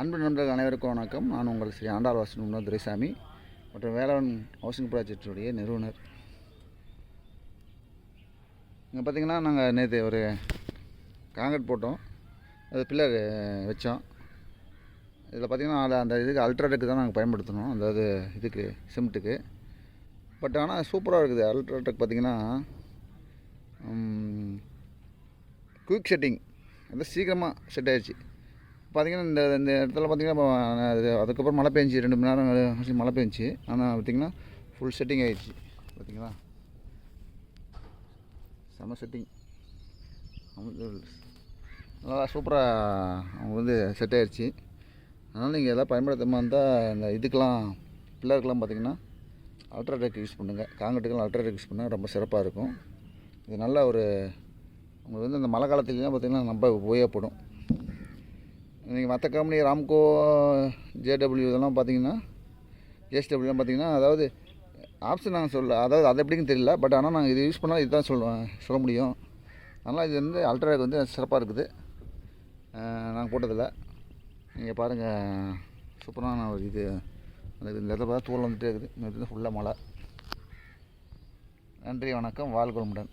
அன்பு நண்பர்கள் அனைவருக்கும் வணக்கம். நான் உங்கள் ஸ்ரீ ஆண்டாள் வாசன் துரைசாமி மற்றும் வேளாண் ஹவுசிங் ப்ராஜெக்டுடைய நிறுவனர். இங்கே பார்த்தீங்கன்னா நாங்கள் நேற்று ஒரு காங்கிரட் போட்டோம். அது பில்லர் வச்சோம். இதில் பார்த்தீங்கன்னா அதில் அந்த இதுக்கு அல்ட்ராடெக் தான் நாங்கள் பயன்படுத்தணும். அதாவது இதுக்கு சிமெண்ட்டுக்கு பட் ஆனால் சூப்பராக இருக்குது. அல்ட்ராடெக் பார்த்திங்கன்னா குயிக் செட்டிங் அது சீக்கிரமாக செட் ஆயிடுச்சு பார்த்தீங்கன்னா இந்த இந்த இடத்துல பார்த்தீங்கன்னா இப்போ அது அதுக்கப்புறம் மழை பெஞ்சி ரெண்டு மணி நேரம் மழை பெஞ்சி. ஆனால் பார்த்திங்கன்னா ஃபுல் செட்டிங் ஆகிடுச்சு பார்த்தீங்களா செம செட்டிங் நல்லா சூப்பராக அவங்க வந்து செட் ஆகிடுச்சு அதனால் நீங்கள் எல்லாம் பயன்படுத்தாமல் இருந்தால் இந்த இதுக்கெலாம் பில்லருக்கெலாம் பார்த்திங்கன்னா அல்ட்ராடெக் யூஸ் பண்ணுங்கள் காங்கிரீட்டுக்கெல்லாம் அல்ட்ராடெக் யூஸ் பண்ணால் ரொம்ப சிறப்பாக இருக்கும். இது நல்ல ஒரு உங்களுக்கு வந்து இந்த மழை காலத்துலலாம் பார்த்திங்கன்னா ரொம்ப உபயோகப்படும். நீங்கள் மற்ற கம்பெனி ராம்கோ ஜேடபிள்யூ இதெல்லாம் பார்த்தீங்கன்னா ஜேஎஸ்டபிள்யூலாம் பார்த்தீங்கன்னா அதாவது ஆப்ஷன் நாங்கள் சொல்ல அதாவது அது எப்படின்னு தெரியல. பட் ஆனால் நாங்கள் இது யூஸ் பண்ணால் இதுதான் சொல்லுவேன் சொல்ல முடியும். அதனால் இது வந்து அல்ட்ராடெக் வந்து சிறப்பாக இருக்குது. நாங்கள் போட்டதில்ல. நீங்கள் பாருங்கள் சூப்பரான ஒரு இது. அந்த இந்த இடத்துல பார்த்தா தூள் வந்துகிட்டே இருக்குது. இந்த இடத்துல ஃபுல்லாக மழை. நன்றி வணக்கம். வாழ்குளமுடன்